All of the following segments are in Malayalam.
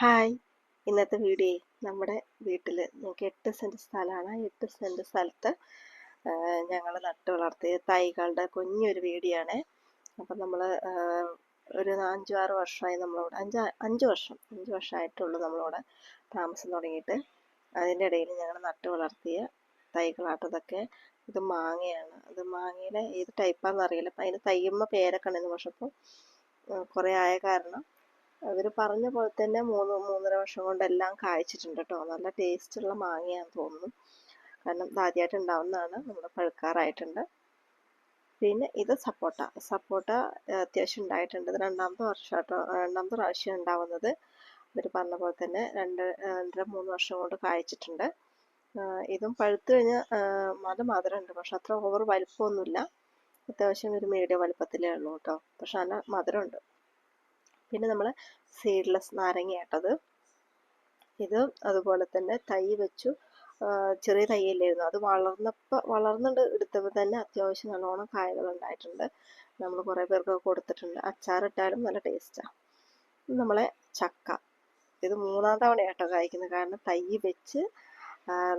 ഹായ്. ഇന്നത്തെ വീഡിയോ നമ്മുടെ വീട്ടിൽ ഞങ്ങൾക്ക് എട്ട് സെന്റ് സ്ഥലമാണ്. എട്ട് സെന്റ് സ്ഥലത്ത് ഞങ്ങൾ നട്ട് വളർത്തിയ തൈകളുടെ കുഞ്ഞൊരു വീടിയാണ് അപ്പം നമ്മൾ ഒരു അഞ്ചു ആറ് വർഷമായി നമ്മളോട് അഞ്ച് അഞ്ച് വർഷം അഞ്ച് വർഷമായിട്ടുള്ളൂ നമ്മളോട് താമസം തുടങ്ങിയിട്ട്. അതിന്റെ ഇടയിൽ ഞങ്ങൾ നട്ട് വളർത്തിയ തൈകളാട്ടതൊക്കെ ഇത് മാങ്ങയാണ്. അത് മാങ്ങയിലെ ഏത് ടൈപ്പാണെന്ന് അറിയില്ല. അപ്പം അതിന് തയ്യമ്മ പേരൊക്കെ ഉണ്ടെന്ന് പക്ഷെ ഇപ്പോൾ കുറേ ആയ കാരണം അവർ പറഞ്ഞ പോലെ തന്നെ മൂന്ന് മൂന്നര വർഷം കൊണ്ട് എല്ലാം കായ്ച്ചിട്ടുണ്ട് കേട്ടോ നല്ല ടേസ്റ്റുള്ള മാങ്ങയാന്ന് തോന്നുന്നു. കാരണം ആദ്യമായിട്ട് ഉണ്ടാവുന്നതാണ്. നമ്മൾ പഴുക്കാറായിട്ടുണ്ട്. പിന്നെ ഇത് സപ്പോട്ട. സപ്പോട്ട അത്യാവശ്യം ഉണ്ടായിട്ടുണ്ട്. ഇത് രണ്ടാമത്തെ വർഷം കേട്ടോ രണ്ടാമത്തെ പ്രാവശ്യം ഉണ്ടാവുന്നത്. അവർ പറഞ്ഞ പോലെ തന്നെ രണ്ട് രണ്ടര മൂന്ന് വർഷം കൊണ്ട് കായ്ച്ചിട്ടുണ്ട്. ഇതും പഴുത്തു കഴിഞ്ഞാൽ നല്ല മധുരമുണ്ട്. പക്ഷെ അത്ര ഓവർ വലിപ്പമൊന്നുമില്ല. അത്യാവശ്യം ഒരു മീഡിയം വലിപ്പത്തിലേ ഉള്ളൂ കേട്ടോ പക്ഷെ നല്ല മധുരമുണ്ട്. പിന്നെ നമ്മൾ സീഡ്ലെസ് നാരങ്ങ ആട്ടത് ഇത് അതുപോലെ തന്നെ തൈ വെച്ചു. ചെറിയ തൈയല്ലായിരുന്നു. അത് വളർന്നപ്പോൾ വളർന്നിട്ട് എടുത്തപ്പോൾ തന്നെ അത്യാവശ്യം നല്ലോണം കായകൾ ഉണ്ടായിട്ടുണ്ട് നമ്മൾ കുറേ പേർക്ക് കൊടുത്തിട്ടുണ്ട്. അച്ചാറിട്ടാലും നല്ല ടേസ്റ്റാണ് നമ്മളെ ചക്ക. ഇത് മൂന്നാം തവണയാട്ടോ കായ്ക്കുന്നത്. കാരണം തൈ വെച്ച്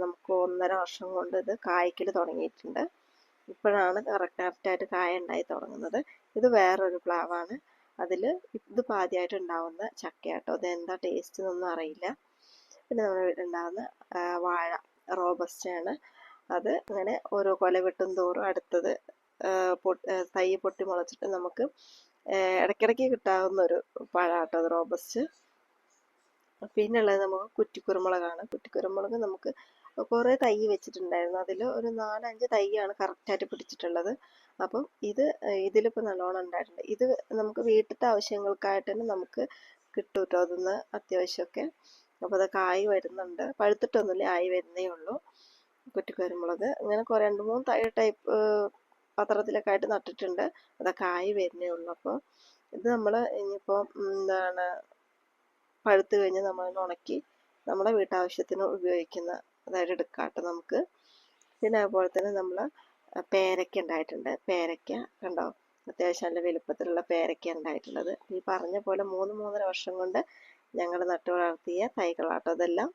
നമുക്ക് ഒന്നര വർഷം കൊണ്ട് ഇത് കായ്ക്കൽ തുടങ്ങിയിട്ടുണ്ട്. ഇപ്പോഴാണ് കറക്റ്റ് കറക്റ്റായിട്ട് കായ ഉണ്ടായി തുടങ്ങുന്നത്. ഇത് വേറൊരു പ്ലാവാണ്. അതിൽ ഇത് പാതിയായിട്ട് ഉണ്ടാവുന്ന ചക്കയാട്ടോ. എന്താ ടേസ്റ്റ് എന്നൊന്നും അറിയില്ല. പിന്നെ നമ്മുടെ വീട്ടിലുണ്ടാകുന്ന വാഴ റോബസ്റ്റയാണ്. അത് അങ്ങനെ ഓരോ കൊല വെട്ടും തോറും അടുത്തത് തൈ പൊട്ടി മുളച്ചിട്ട് നമുക്ക് ഇടയ്ക്കിടയ്ക്ക് കിട്ടാവുന്ന ഒരു പഴാട്ടോ അത് റോബസ്റ്റ്. പിന്നുള്ളത് നമുക്ക് കുറ്റിക്കുരുമുളകാണ്. കുറ്റിക്കുരുമുളക് നമുക്ക് കുറേ തൈ വെച്ചിട്ടുണ്ടായിരുന്നു. അതിൽ ഒരു നാലഞ്ച് തൈയാണ് കറക്റ്റായിട്ട് പിടിച്ചിട്ടുള്ളത്. അപ്പം ഇത് ഇതിലിപ്പോൾ നല്ലോണം ഉണ്ടായിട്ടുണ്ട്. ഇത് നമുക്ക് വീട്ടിലത്തെ ആവശ്യങ്ങൾക്കായിട്ട് തന്നെ നമുക്ക് കിട്ടും കേട്ടോ അതൊന്ന് അത്യാവശ്യമൊക്കെ. അപ്പോൾ അത് കായ് വരുന്നുണ്ട്. പഴുത്തിട്ടൊന്നുമില്ല ആയി വരുന്നേ ഉള്ളൂ. കുറ്റിക്കുരുമുളക് ഇങ്ങനെ കുറേ രണ്ട് മൂന്ന് തൈ ടൈപ്പ് പത്രത്തിലൊക്കെ ആയിട്ട് നട്ടിട്ടുണ്ട്. അതൊക്കെ ആയി വരുന്നേ ഉള്ളൂ. അപ്പോൾ ഇത് നമ്മൾ ഇനിയിപ്പോൾ എന്താണ് പഴുത്ത് കഴിഞ്ഞ് നമ്മൾ ഉണക്കി നമ്മുടെ വീട്ടാവശ്യത്തിന് ഉപയോഗിക്കുന്ന അതായത് എടുക്കാട്ടോ നമുക്ക്. പിന്നെ അതുപോലെ തന്നെ നമ്മൾ പേരയ്ക്ക ഉണ്ടായിട്ടുണ്ട്. പേരയ്ക്ക കണ്ടോ? അത്യാവശ്യം നല്ല വലുപ്പത്തിലുള്ള പേരയ്ക്ക ഉണ്ടായിട്ടുള്ളത്. ഈ പറഞ്ഞ പോലെ മൂന്ന് മൂന്നര വർഷം കൊണ്ട് ഞങ്ങൾ നട്ടു വളർത്തിയ തൈകളാട്ടോ അതെല്ലാം.